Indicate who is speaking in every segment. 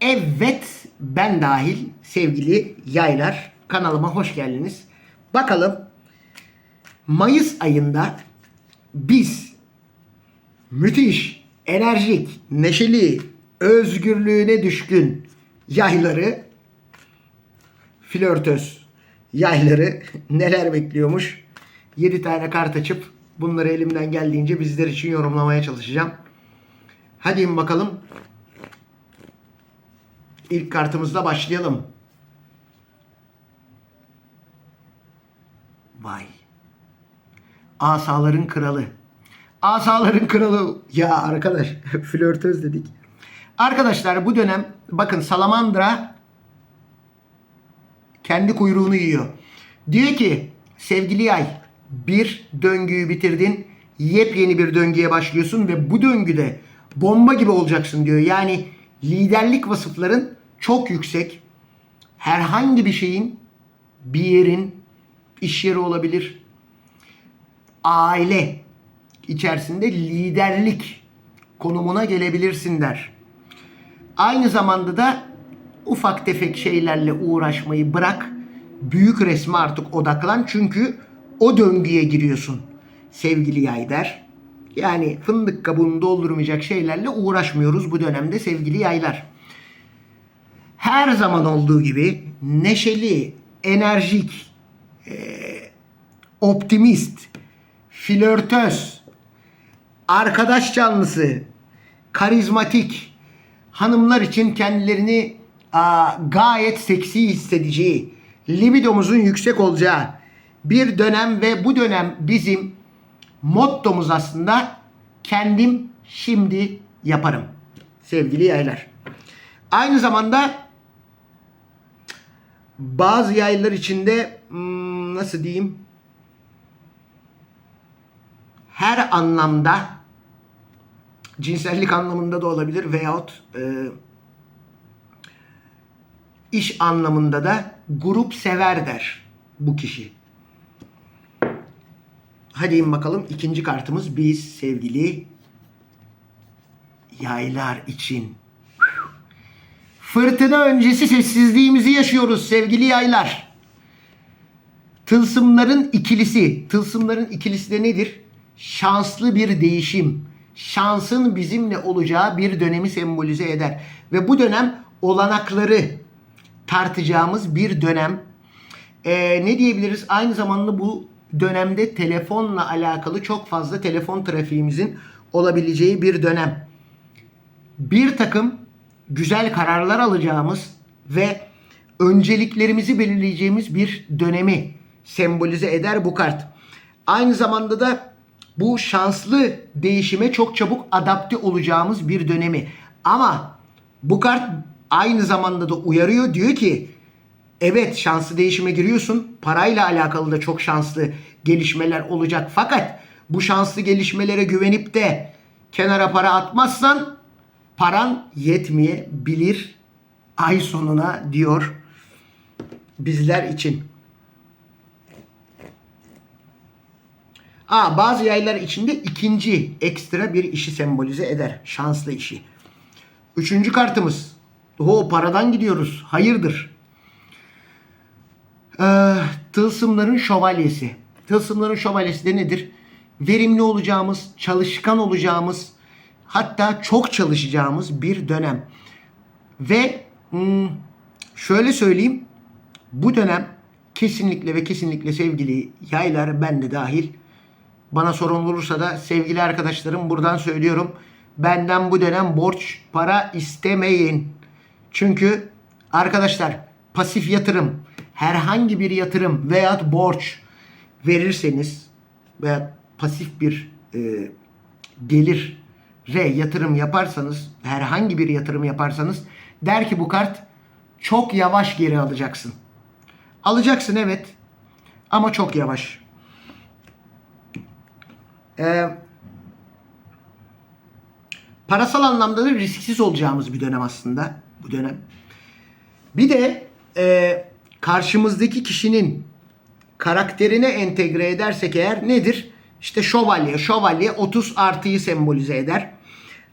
Speaker 1: Evet ben dahil sevgili yaylar kanalıma hoş geldiniz. Bakalım Mayıs ayında biz müthiş, enerjik, neşeli, özgürlüğüne düşkün yayları flörtöz yayları neler bekliyormuş? 7 tane kart açıp bunları elimden geldiğince bizler için yorumlamaya çalışacağım. Hadi bakalım. İlk kartımızla başlayalım. Vay. Asaların kralı. Asaların kralı. Ya arkadaş flörtöz dedik. Arkadaşlar bu dönem bakın salamandra kendi kuyruğunu yiyor. Diyor ki sevgili yay bir döngüyü bitirdin yepyeni bir döngüye başlıyorsun ve bu döngüde bomba gibi olacaksın diyor. Yani liderlik vasıfların çok yüksek. Herhangi bir şeyin bir yerin iş yeri olabilir. Aile içerisinde liderlik konumuna gelebilirsin der. Aynı zamanda da ufak tefek şeylerle uğraşmayı bırak. Büyük resme artık odaklan. Çünkü o döngüye giriyorsun sevgili yay der. Yani fındık kabuğunu doldurmayacak şeylerle uğraşmıyoruz bu dönemde sevgili yaylar. Her zaman olduğu gibi neşeli, enerjik, eee, optimist, flörtöz, arkadaş canlısı, karizmatik, hanımlar için kendilerini aa, gayet seksi hissedeceği, libidomuzun yüksek olacağı bir dönem ve bu dönem bizim mottomuz aslında kendim şimdi yaparım sevgili yaylar. Aynı zamanda bazı yaylar içinde hmm, nasıl diyeyim her anlamda cinsellik anlamında da olabilir veyahut e, iş anlamında da grup sever der bu kişi. Hadi in bakalım ikinci kartımız biz sevgili yaylar için. Fırtına öncesi sessizliğimizi yaşıyoruz sevgili yaylar. Tılsımların ikilisi. Tılsımların ikilisi de nedir? Şanslı bir değişim. Şansın bizimle olacağı bir dönemi sembolize eder. Ve bu dönem olanakları tartacağımız bir dönem. Ee, ne diyebiliriz? Aynı zamanda bu dönemde telefonla alakalı çok fazla telefon trafiğimizin olabileceği bir dönem. Bir takım güzel kararlar alacağımız ve önceliklerimizi belirleyeceğimiz bir dönemi sembolize eder bu kart. Aynı zamanda da bu şanslı değişime çok çabuk adapte olacağımız bir dönemi. Ama bu kart aynı zamanda da uyarıyor diyor ki evet şanslı değişime giriyorsun. Parayla alakalı da çok şanslı gelişmeler olacak. Fakat bu şanslı gelişmelere güvenip de kenara para atmazsan paran yetmeyebilir ay sonuna diyor bizler için. Aa, bazı yaylar içinde ikinci ekstra bir işi sembolize eder. Şanslı işi. Üçüncü kartımız. O paradan gidiyoruz. Hayırdır? Ee, tılsımların şövalyesi. Tılsımların şövalyesi de nedir? Verimli olacağımız, çalışkan olacağımız, hatta çok çalışacağımız bir dönem. Ve hmm, şöyle söyleyeyim. Bu dönem kesinlikle ve kesinlikle sevgili yaylar ben de dahil bana sorun olursa da sevgili arkadaşlarım buradan söylüyorum. Benden bu dönem borç para istemeyin. Çünkü arkadaşlar pasif yatırım, herhangi bir yatırım veya borç verirseniz veya pasif bir e, gelir re yatırım yaparsanız, herhangi bir yatırım yaparsanız der ki bu kart çok yavaş geri alacaksın. Alacaksın evet ama çok yavaş. Ee, parasal anlamda da risksiz olacağımız bir dönem aslında bu dönem. Bir de e, karşımızdaki kişinin karakterine entegre edersek eğer nedir? İşte şövalye. Şövalye 30 artıyı sembolize eder.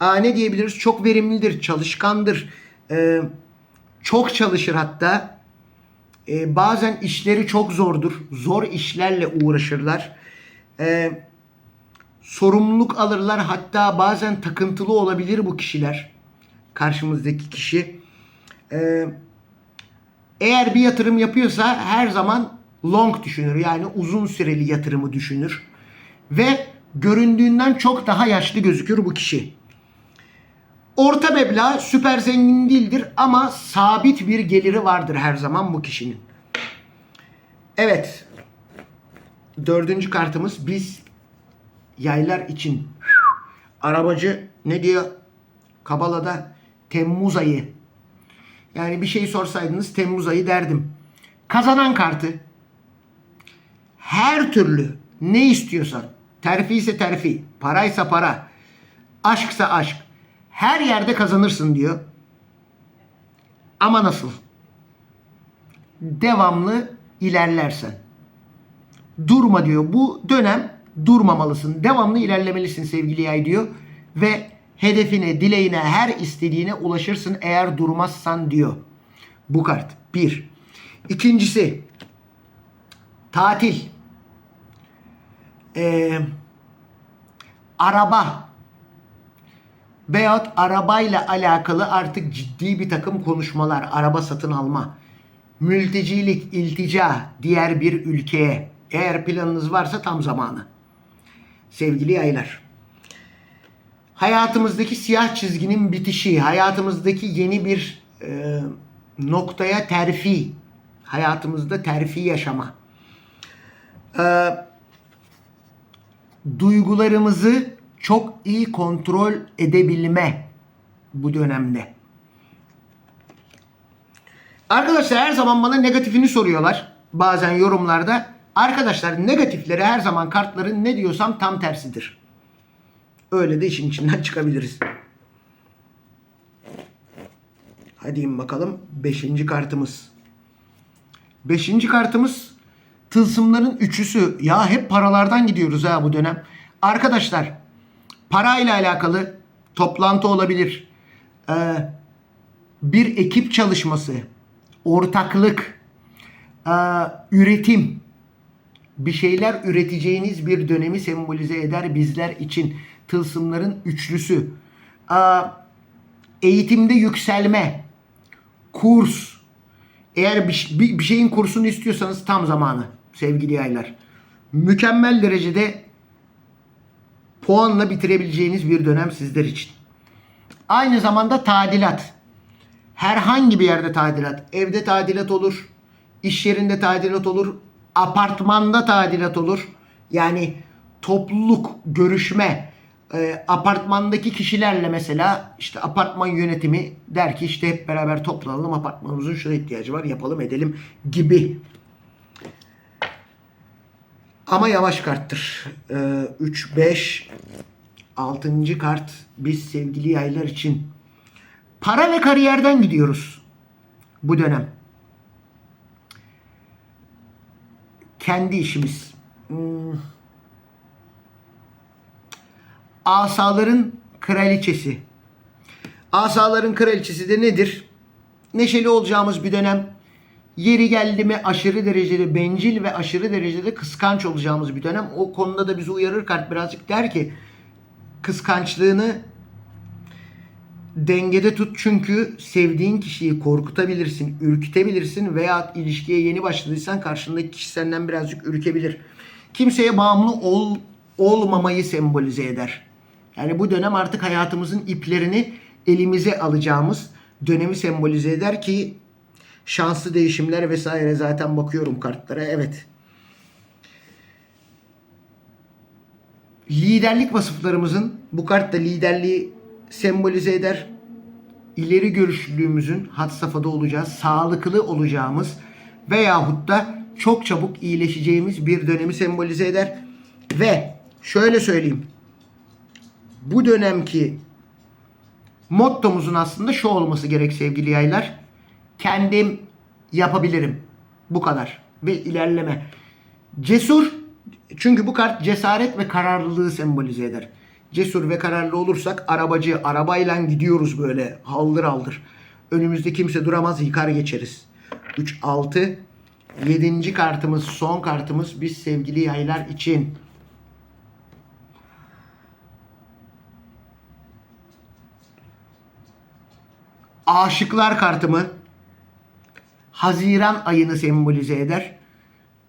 Speaker 1: Aa, ne diyebiliriz? Çok verimlidir, çalışkandır, Ee, çok çalışır hatta. Ee, bazen işleri çok zordur. Zor işlerle uğraşırlar. Ee, sorumluluk alırlar. Hatta bazen takıntılı olabilir bu kişiler. Karşımızdaki kişi. Ee, eğer bir yatırım yapıyorsa her zaman long düşünür. Yani uzun süreli yatırımı düşünür. Ve göründüğünden çok daha yaşlı gözükür bu kişi. Orta meblağ süper zengin değildir ama sabit bir geliri vardır her zaman bu kişinin. Evet. Dördüncü kartımız biz yaylar için arabacı ne diyor? Kabala'da Temmuz ayı. Yani bir şey sorsaydınız Temmuz ayı derdim. Kazanan kartı her türlü ne istiyorsan terfi ise terfi, paraysa para, aşksa aşk her yerde kazanırsın diyor. Ama nasıl? Devamlı ilerlersen. Durma diyor. Bu dönem durmamalısın. Devamlı ilerlemelisin sevgili yay diyor. Ve hedefine, dileğine, her istediğine ulaşırsın eğer durmazsan diyor. Bu kart. Bir. İkincisi tatil. Ee, araba veyahut arabayla alakalı artık ciddi bir takım konuşmalar, araba satın alma, mültecilik, iltica diğer bir ülkeye eğer planınız varsa tam zamanı. Sevgili yaylar. Hayatımızdaki siyah çizginin bitişi, hayatımızdaki yeni bir e, noktaya terfi, hayatımızda terfi yaşama. E, duygularımızı çok iyi kontrol edebilme bu dönemde. Arkadaşlar her zaman bana negatifini soruyorlar. Bazen yorumlarda. Arkadaşlar negatifleri her zaman kartların ne diyorsam tam tersidir. Öyle de işin içinden çıkabiliriz. Hadi bakalım. Beşinci kartımız. Beşinci kartımız tılsımların üçüsü. Ya hep paralardan gidiyoruz ha bu dönem. Arkadaşlar parayla alakalı toplantı olabilir. Ee, bir ekip çalışması, ortaklık, ee, üretim, bir şeyler üreteceğiniz bir dönemi sembolize eder bizler için. Tılsımların üçlüsü. Ee, eğitimde yükselme, kurs. Eğer bir, bir, bir şeyin kursunu istiyorsanız tam zamanı sevgili yaylar. Mükemmel derecede puanla bitirebileceğiniz bir dönem sizler için. Aynı zamanda tadilat. Herhangi bir yerde tadilat. Evde tadilat olur. iş yerinde tadilat olur. Apartmanda tadilat olur. Yani topluluk, görüşme, e, apartmandaki kişilerle mesela işte apartman yönetimi der ki işte hep beraber toplanalım apartmanımızın şuna ihtiyacı var yapalım edelim gibi. Ama yavaş karttır. Ee, 3, 5, 6. kart biz sevgili yaylar için para ve kariyerden gidiyoruz bu dönem. Kendi işimiz. Hmm. Asaların kraliçesi. Asaların kraliçesi de nedir? Neşeli olacağımız bir dönem. Yeri geldi mi aşırı derecede bencil ve aşırı derecede kıskanç olacağımız bir dönem. O konuda da bizi uyarır kart birazcık der ki kıskançlığını dengede tut çünkü sevdiğin kişiyi korkutabilirsin, ürkütebilirsin veya ilişkiye yeni başladıysan karşındaki kişi senden birazcık ürkebilir. Kimseye bağımlı ol, olmamayı sembolize eder. Yani bu dönem artık hayatımızın iplerini elimize alacağımız dönemi sembolize eder ki şanslı değişimler vesaire zaten bakıyorum kartlara. Evet. Liderlik vasıflarımızın bu kart da liderliği sembolize eder. İleri görüşlülüğümüzün had safhada olacağız, sağlıklı olacağımız veyahut da çok çabuk iyileşeceğimiz bir dönemi sembolize eder. Ve şöyle söyleyeyim. Bu dönemki mottomuzun aslında şu olması gerek sevgili yaylar. Kendim yapabilirim. Bu kadar. Ve ilerleme. Cesur. Çünkü bu kart cesaret ve kararlılığı sembolize eder. Cesur ve kararlı olursak arabacı, arabayla gidiyoruz böyle haldır haldır. Önümüzde kimse duramaz yıkar geçeriz. 3, 6. 7. kartımız son kartımız biz sevgili yaylar için. Aşıklar kartımı Haziran ayını sembolize eder.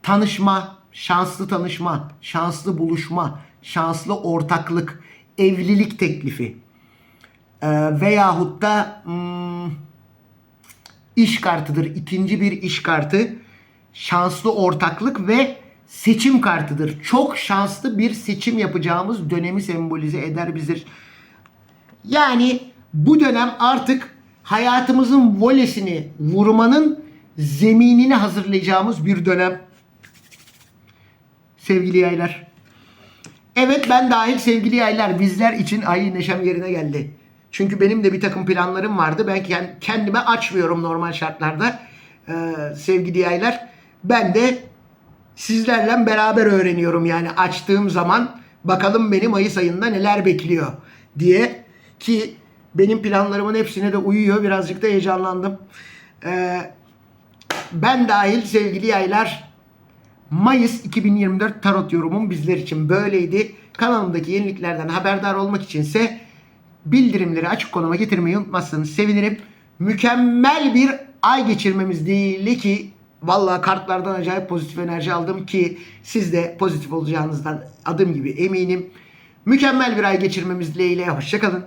Speaker 1: Tanışma, şanslı tanışma, şanslı buluşma, şanslı ortaklık, evlilik teklifi ee, veyahut da hmm, iş kartıdır. İkinci bir iş kartı. Şanslı ortaklık ve seçim kartıdır. Çok şanslı bir seçim yapacağımız dönemi sembolize eder bizdir. Yani bu dönem artık hayatımızın volesini vurmanın zeminini hazırlayacağımız bir dönem. Sevgili yaylar. Evet ben dahil sevgili yaylar bizler için ay neşem yerine geldi. Çünkü benim de bir takım planlarım vardı. Ben kend- kendime açmıyorum normal şartlarda. Ee, sevgili yaylar. Ben de sizlerle beraber öğreniyorum yani açtığım zaman bakalım beni Mayıs ayında neler bekliyor diye ki benim planlarımın hepsine de uyuyor. Birazcık da heyecanlandım. Ee, ben dahil sevgili yaylar Mayıs 2024 tarot yorumum bizler için böyleydi. Kanalımdaki yeniliklerden haberdar olmak içinse bildirimleri açık konuma getirmeyi unutmazsanız sevinirim. Mükemmel bir ay geçirmemiz dileğiyle ki vallahi kartlardan acayip pozitif enerji aldım ki siz de pozitif olacağınızdan adım gibi eminim. Mükemmel bir ay geçirmemiz dileğiyle hoşçakalın.